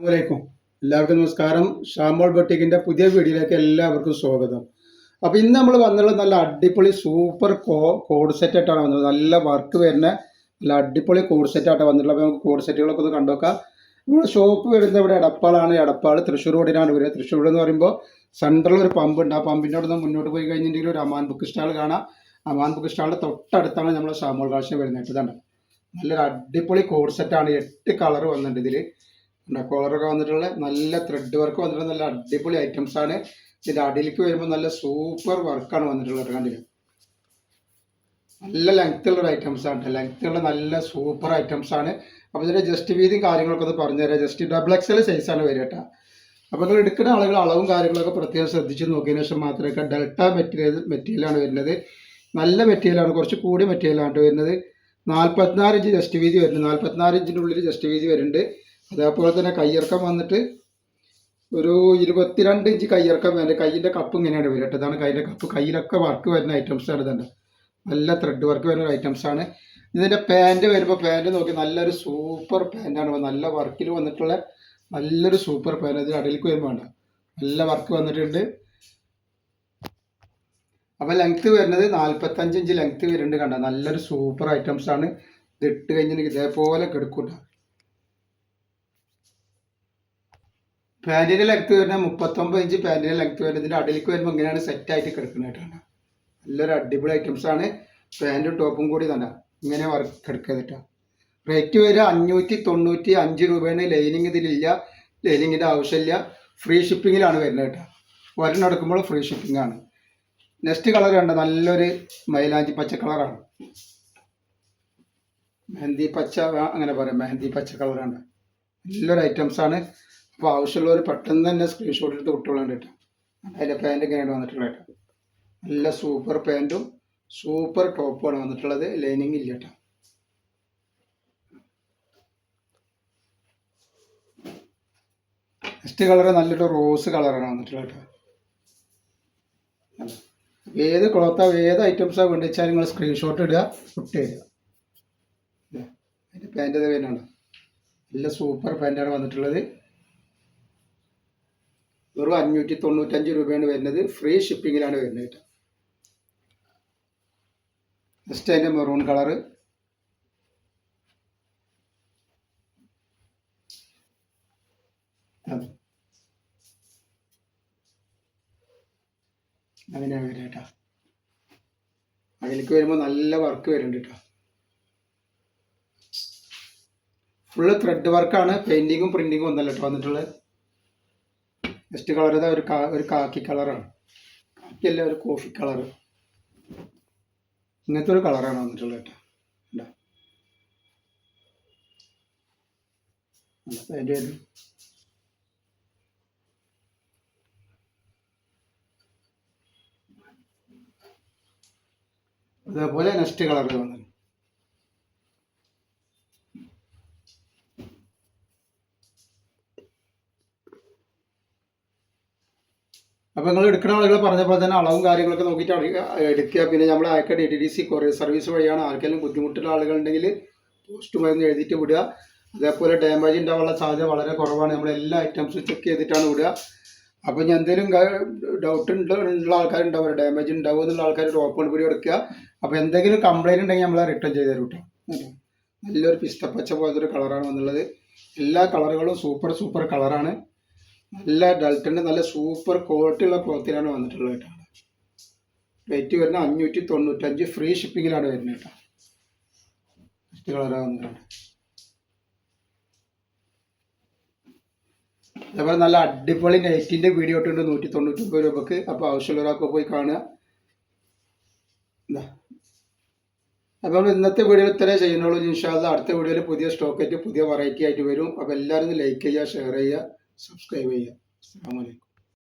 അസ്സലാമലൈക്കും എല്ലാവർക്കും നമസ്കാരം. ഷാമോൾ ബൊട്ടിക്കിന്റെ പുതിയ വീഡിയോയിലേക്ക് എല്ലാവർക്കും സ്വാഗതം. അപ്പോൾ ഇന്ന് നമ്മൾ വന്നുള്ള നല്ല അടിപൊളി സൂപ്പർ കോ കോഡ് സെറ്റ് ആയിട്ടാണ് വന്നത് നല്ല വർക്ക് വരുന്ന നല്ല അടിപൊളി കോഡ് സെറ്റ് ആയിട്ടാണ് വന്നിട്ടുള്ളത്. അപ്പോൾ നമുക്ക് കോഡ് സെറ്റുകളൊക്കെ ഒന്ന് കണ്ടുനോക്കാം. നമ്മുടെ ഷോപ്പ് വരുന്നത് ഇവിടെ എടപ്പാളാണ്. എടപ്പാൾ തൃശ്ശൂർ റോഡിനാണ് വരിക തൃശ്ശൂർ എന്ന് പറയുമ്പോൾ സെൻട്രൽ ഒരു പമ്പ് ഉണ്ട്. ആ പമ്പിന്റെ അവിടെ നിന്ന് മുന്നോട്ട് പോയി കഴിഞ്ഞിട്ടുണ്ടെങ്കിൽ ഒരു അമാൻ ബുക്ക് സ്റ്റാൾ കാണാം. അമാൻ ബുക്ക് സ്റ്റാളിന്റെ തൊട്ടടുത്താണ് നമ്മൾ ഷാമോൾ കാഴ്ച വരുന്നത്. ഇതാണ് നല്ലൊരു അടിപൊളി കോഡ് സെറ്റാണ് എട്ട് കളർ വന്നിട്ടുണ്ട് ഇതിൽ കോളറൊക്കെ വന്നിട്ടുള്ള നല്ല ത്രെഡ് വർക്ക് വന്നിട്ടുള്ള നല്ല അടിപൊളി ഐറ്റംസ് ആണ്. ഇതിന്റെ അടിയിലേക്ക് വരുമ്പോൾ നല്ല സൂപ്പർ വർക്കാണ് വന്നിട്ടുള്ളത് കണ്ടില്ല? നല്ല ലെങ്ത് ഉള്ള ഐറ്റംസ് ആണ് ലെങ്ത് ഉള്ള നല്ല സൂപ്പർ ഐറ്റംസ് ആണ്. അപ്പോൾ ഇതിന്റെ ജസ്റ്റ് വീതിയും കാര്യങ്ങളൊക്കെ ഒന്ന് പറഞ്ഞു തരാം. ജസ്റ്റ് ഡബിൾ എക്സൽ സൈസ് ആണ് വരിക കേട്ടോ അപ്പോൾ നിങ്ങൾ എടുക്കുന്ന ആളുകൾ അളവും കാര്യങ്ങളൊക്കെ പ്രത്യേകം ശ്രദ്ധിച്ച് നോക്കിയതിന് ശേഷം മാത്രമേ ഡെൽറ്റ മെറ്റീരിയൽ മെറ്റീരിയൽ ആണ് വരുന്നത്. നല്ല മെറ്റീരിയലാണ് കുറച്ച് കൂടിയ മെറ്റീരിയലാണ് വരുന്നത്. നാൽപ്പത്തിനാല് ഇഞ്ച് ജസ്റ്റ് വീതി വരുന്നുണ്ട് നാൽപ്പത്തിനാല് ഇഞ്ചിന്റെ ഉള്ളിൽ ജസ്റ്റ് വീതി വരുന്നുണ്ട്. അതേപോലെ തന്നെ കയ്യിറക്കം വന്നിട്ട് ഒരു ഇരുപത്തിരണ്ട് ഇഞ്ച് കയ്യിറക്കം വേണ്ട കയ്യിന്റെ കപ്പ് ഇങ്ങനെയാണ് വരിക ഇതാണ് കയ്യിന്റെ കപ്പ് കയ്യിലൊക്കെ വർക്ക് വരുന്ന ഐറ്റംസ് ആണ് ഇതുണ്ട് നല്ല ത്രെഡ് വർക്ക് വരുന്ന ഐറ്റംസ് ആണ്. ഇതിന്റെ പാന്റ് വരുമ്പോൾ പാന്റ് നോക്കി നല്ലൊരു സൂപ്പർ പാന്റാണ് നല്ല വർക്കിൽ വന്നിട്ടുള്ള നല്ലൊരു സൂപ്പർ പാന്റ് ഇതിൽ അടിയിലേക്ക് വരുമ്പോൾ വേണ്ട നല്ല വർക്ക് വന്നിട്ടുണ്ട്. അപ്പോൾ ലെങ്ത്ത് വരുന്നത് നാൽപ്പത്തഞ്ച് ഇഞ്ച് ലെങ്ത്ത് വരുന്നുണ്ട് കണ്ട? നല്ലൊരു സൂപ്പർ ഐറ്റംസ് ആണ്. ഇത് ഇട്ട് കഴിഞ്ഞിട്ടുണ്ടെങ്കിൽ ഇതേപോലെ കിടക്കൂട്ട പാന്റിന്റെ ലെഗ്ത്ത് വരുന്ന മുപ്പത്തൊമ്പത് ഇഞ്ച് പാന്റിന്റെ ലെഗ്ത്ത് വരുന്നത് ഇതിന്റെ അടിയിലേക്ക് വരുമ്പോൾ ഇങ്ങനെയാണ് സെറ്റ് ആയിട്ട് കിടക്കുന്നതായിട്ടാണ് നല്ലൊരു അടിപൊളി ഐറ്റംസ് ആണ്. പാന്റും ടോപ്പും കൂടി തന്നെ ഇങ്ങനെ വർക്ക് കിടക്കുന്നിട്ടാ റേറ്റ് വരിക അഞ്ഞൂറ്റി തൊണ്ണൂറ്റി അഞ്ച് രൂപയാണ്. ലൈനിങ് ഇതിലില്ല. ലൈനിങ്ങിന്റെ ആവശ്യമില്ല. ഫ്രീ ഷിപ്പിങ്ങിലാണ് വരുന്നത് കേട്ടോ. ഒരെണ്ണം എടുക്കുമ്പോൾ ഫ്രീ ഷിപ്പിംഗ് ആണ്. നെക്സ്റ്റ് കളർ കണ്ട? നല്ലൊരു മൈലാഞ്ചി പച്ച കളറാണ് മെഹന്തി പച്ച അങ്ങനെ പറയാം. മെഹന്തി പച്ച കളറാണ് നല്ലൊരു ഐറ്റംസ് ആണ്. അപ്പോൾ ആവശ്യമുള്ളവർ പെട്ടെന്ന് തന്നെ സ്ക്രീൻഷോട്ട് എടുത്ത് വിട്ടോളാണ്ട് കേട്ടോ. അതിന്റെ പാന്റ് ഇങ്ങനെയാണ് വന്നിട്ടുള്ളത് കേട്ടോ. നല്ല സൂപ്പർ പാന്റും സൂപ്പർ ടോപ്പുമാണ് വന്നിട്ടുള്ളത്. ലൈനിങ് ഇല്ല കേട്ടോ. നെക്സ്റ്റ് കളർ നല്ലൊരു റോസ് കളറാണ് വന്നിട്ടുള്ളത് കേട്ടോ. ഏത് ക്ലോത്താ ഏത് ഐറ്റംസ് വേണ്ടി വെച്ചാൽ നിങ്ങൾ സ്ക്രീൻഷോട്ട് ഇടുക ഫുട്ട് ചെയ്യുക. അതിന്റെ പാന്റ് ഇത് വരുന്നുണ്ട്. നല്ല സൂപ്പർ പാന്റാണ് വന്നിട്ടുള്ളത്. വെറും അഞ്ഞൂറ്റി തൊണ്ണൂറ്റഞ്ച് രൂപയാണ് വരുന്നത്. ഫ്രീ ഷിപ്പിങ്ങിലാണ് വരുന്നത് നെക്സ്റ്റ് അതിന്റെ മെറൂൺ കളറ് അങ്ങനെയാണ് വരുന്നത് കേട്ടോ. അതിലേക്ക് വരുമ്പോൾ നല്ല വർക്ക് വരുന്നുണ്ട് കേട്ടോ. ഫുള്ള് ത്രെഡ് വർക്കാണ് പെയിന്റിങ്ങും പ്രിന്റിങ്ങും ഒന്നല്ല കേട്ടോ വന്നിട്ടുള്ളത്. നെക്സ്റ്റ് കളർ ഇതാ ഒരു ഒരു കാക്കി കളറാണ്. കാക്കിയല്ല ഒരു കോഫി കളർ ഇങ്ങനത്തെ ഒരു കളറാണ് വന്നിട്ടുള്ളത് കേട്ടോ. ഉണ്ടോ അതേപോലെ നെക്സ്റ്റ് കളർ വന്നു അപ്പോൾ നിങ്ങൾ എടുക്കുന്ന ആളുകൾ പറഞ്ഞ പോലെ തന്നെ അളവും കാര്യങ്ങളൊക്കെ നോക്കിയിട്ട് എടുക്കുക. പിന്നെ നമ്മൾ അയക്കുക D T D C courier service വഴിയാണ് ആർക്കെങ്കിലും ബുദ്ധിമുട്ടുള്ള ആളുകളുണ്ടെങ്കിൽ പോസ്റ്റ് മരുന്ന് എഴുതിയിട്ട് വിടുക. അതേപോലെ ഡാമേജ് ഉണ്ടാവാനുള്ള സാധ്യത വളരെ കുറവാണ്. നമ്മൾ എല്ലാ ഐറ്റംസും ചെക്ക് ചെയ്തിട്ടാണ് വിടുക. അപ്പോൾ ഞാൻ എന്തെങ്കിലും ഡൗട്ട് ഉള്ള ആൾക്കാരുണ്ടാവും ഡാമേജ് ഉണ്ടാവും. എന്നുള്ള ആൾക്കാർ ഓപ്പൺ പിടി എടുക്കുക. അപ്പോൾ എന്തെങ്കിലും കംപ്ലൈന്റ് ഉണ്ടെങ്കിൽ നമ്മൾ റിട്ടേൺ ചെയ്ത് തരും കേട്ടോ നല്ലൊരു പിസ്തപ്പച്ച പോലത്തെ ഒരു കളറാണ് വന്നുള്ളത്. എല്ലാ കളറുകളും സൂപ്പർ സൂപ്പർ കളറാണ് നല്ല ഡൽറ്റന്റെ നല്ല സൂപ്പർ ക്വാളിറ്റി ഉള്ള ക്ലോത്തിലാണ് വന്നിട്ടുള്ളത് കേട്ടോ. റേറ്റ് വരുന്നത് അഞ്ഞൂറ്റി തൊണ്ണൂറ്റഞ്ച് ഫ്രീ ഷിപ്പിങ്ങിലാണ് വരുന്നത് കേട്ടോ. നെക്സ്റ്റ് കളറാണ് അതേപോലെ നല്ല അടിപൊളി നൈറ്റിന്റെ വീഡിയോ ഇട്ടുണ്ട് നൂറ്റി തൊണ്ണൂറ്റൊമ്പത് രൂപക്ക്. അപ്പോൾ ആവശ്യമുള്ളവരൊക്കെ പോയി കാണുക. എന്താ അപ്പോൾ ഇന്നത്തെ വീഡിയോയിൽ ഇത്രേ ചെയ്യുന്നുള്ളൂ. ഇൻഷാല്ല അടുത്ത വീഡിയോയിൽ പുതിയ സ്റ്റോക്ക് ആയിട്ട് പുതിയ വെറൈറ്റി ആയിട്ട് വരും. അപ്പോൾ എല്ലാവരും ലൈക്ക് ചെയ്യുക ഷെയർ ചെയ്യുക. സബ്സ്ക്രൈബ് ചെയ്യുക അസ്സാം വലൈക്കും